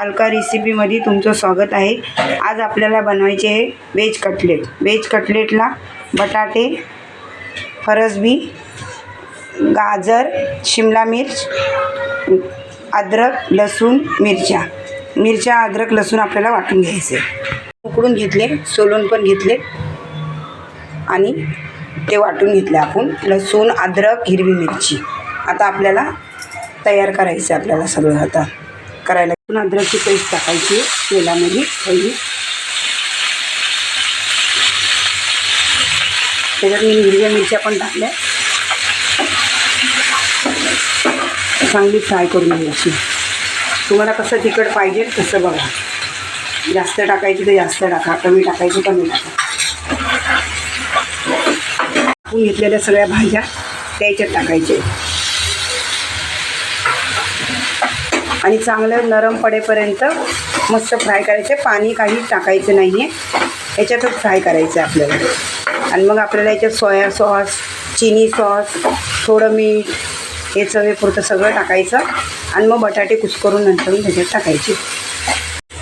अलका रेसिपीमध्ये तुमचं स्वागत आहे. आज आपल्याला बनवायचे आहे व्हेज कटलेट व्हेज कटलेटला बटाटे फरसबी गाजर शिमला मिर्च अद्रक लसूण मिरच्या. मिरच्या अद्रक लसूण आपल्याला वाटून घ्यायचे. उकडून घेतले सोलून पण घेतले. आणि ते वाटून घेतले आपण. लसूण अद्रक हिरवी मिरची. आता आपल्याला तयार करायचं आहे आपल्याला सगळं आता. करायला. लसूण अद्रकची पेस्ट टाकायची. तेलामध्ये पहिली त्याच्यात मी हिरव्या मिरच्या पण टाकल्या. चांगली फ्राय करून घ्यायची. तुम्हाला कसं तिखट पाहिजे तसं बघा. जास्त टाकायची तर जास्त टाका. कमी टाकायची कमी टाका. टाकून घेतलेल्या सगळ्या भाज्या त्याच्यात टाकायचे आणि चांगलं नरम पडेपर्यंत मस्त फ्राय करायचं. पाणी काही टाकायचं नाही आहे याच्यातच फ्राय करायचं आहे आपल्याला. आणि मग आपल्याला याच्यात सोया सॉस चिनी सॉस थोडं मीठ हे चवेपुरतं सगळं टाकायचं. आणि मग बटाटे कुस्करून नंतर त्याच्यात टाकायचे.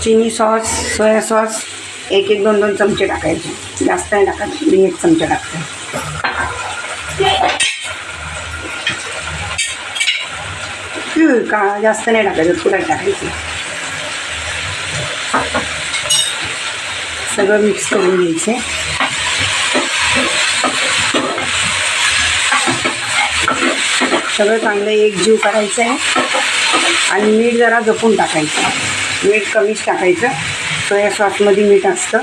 चिनी सॉस सोया सॉस एक एक दोन दोन चमचे टाकायचे. जास्त नाही टाकायचे मी एक चमचा टाकते. हं, का जास्त नाही टाकायचं थोडं टाकायचं सगळं मिक्स करून घ्यायचे सगळं चांगलं एकजीव करायचं आहे आणि मीठ जरा जपून टाकायचं. मीठ कमीच टाकायचं. सोया सॉसमध्ये मीठ असतं.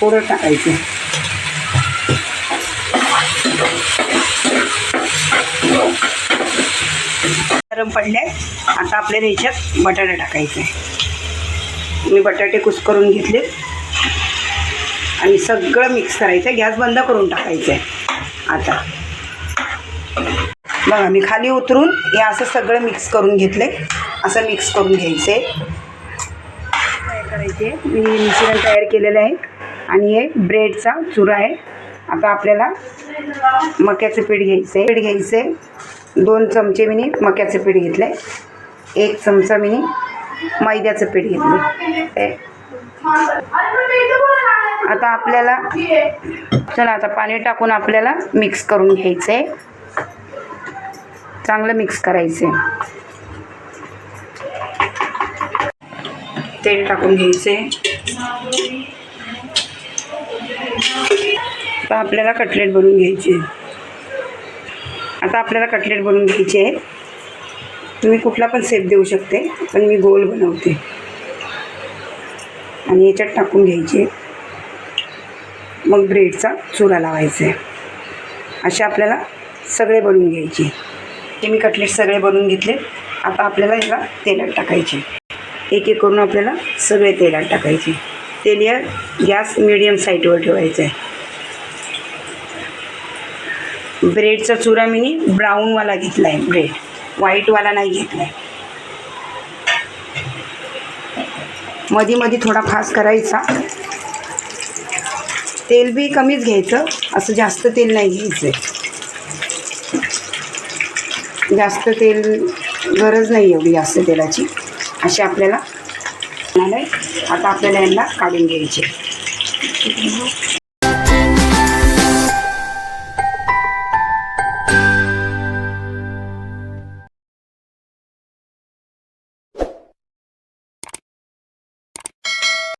थोडं टाकायचं. गरम पडले आता आपल्याला ह्याच्यात बटाटा टाकायचे. मी बटाटे कुस्करून घेतले. आणि सगळं मिक्स करायचं. आहे गॅस बंद करून टाकायचं. आहे आता. बघा मी खाली उतरून हे असं सगळं मिक्स करून घेतले असं मिक्स करून घ्यायचं. आहे करायचे मी मिश्रण तयार केलेलं आहे. आणि हे ब्रेडचा चुरा आहे. आता आपल्याला मक्याचं पीठ घ्यायचं आहे पीठ घ्यायचं आहे दोन चमचे मी मक्याचं पीठ घेतलं आहे एक चमचा मिनी मैद्याचं पीठ घेतलं आता आपल्याला चला आता पाणी टाकून आपल्याला मिक्स करून घ्यायचं आहे चांगलं मिक्स करायचं आहे तेल टाकून घ्यायचं आता आपल्याला कटलेट बनवून घ्यायचे आता आपल्याला कटलेट बनवून घ्यायचे आहे तुम्ही कुठला पण सेप देऊ शकते पण मी गोल बनवते. आणि याच्यात टाकून घ्यायचे. मग ब्रेडचा चुरा लावायचा. आहे असे आपल्याला सगळे बनवून घ्यायचे. हे मी कटलेट सगळे बनवून घेतले. आता आपल्याला याला तेलात टाकायचे. एक एक करून आपल्याला सगळे तेलात टाकायचे. तेल गॅस मिडियम साईटवर ठेवायचं आहे ब्रेडचा चुरा मी ब्राऊनवाला घेतला आहे ब्रेड. व्हाईटवाला नाही घेतला आहे मध्ये मध्ये थोडा फास करायचा. तेल बी कमीच घ्यायचं असं जास्त तेल नाही घ्यायचं जास्त तेल गरज नाही एवढी जास्त तेलाची. अशी आपल्याला आता आपल्याला यांना काढून घ्यायचे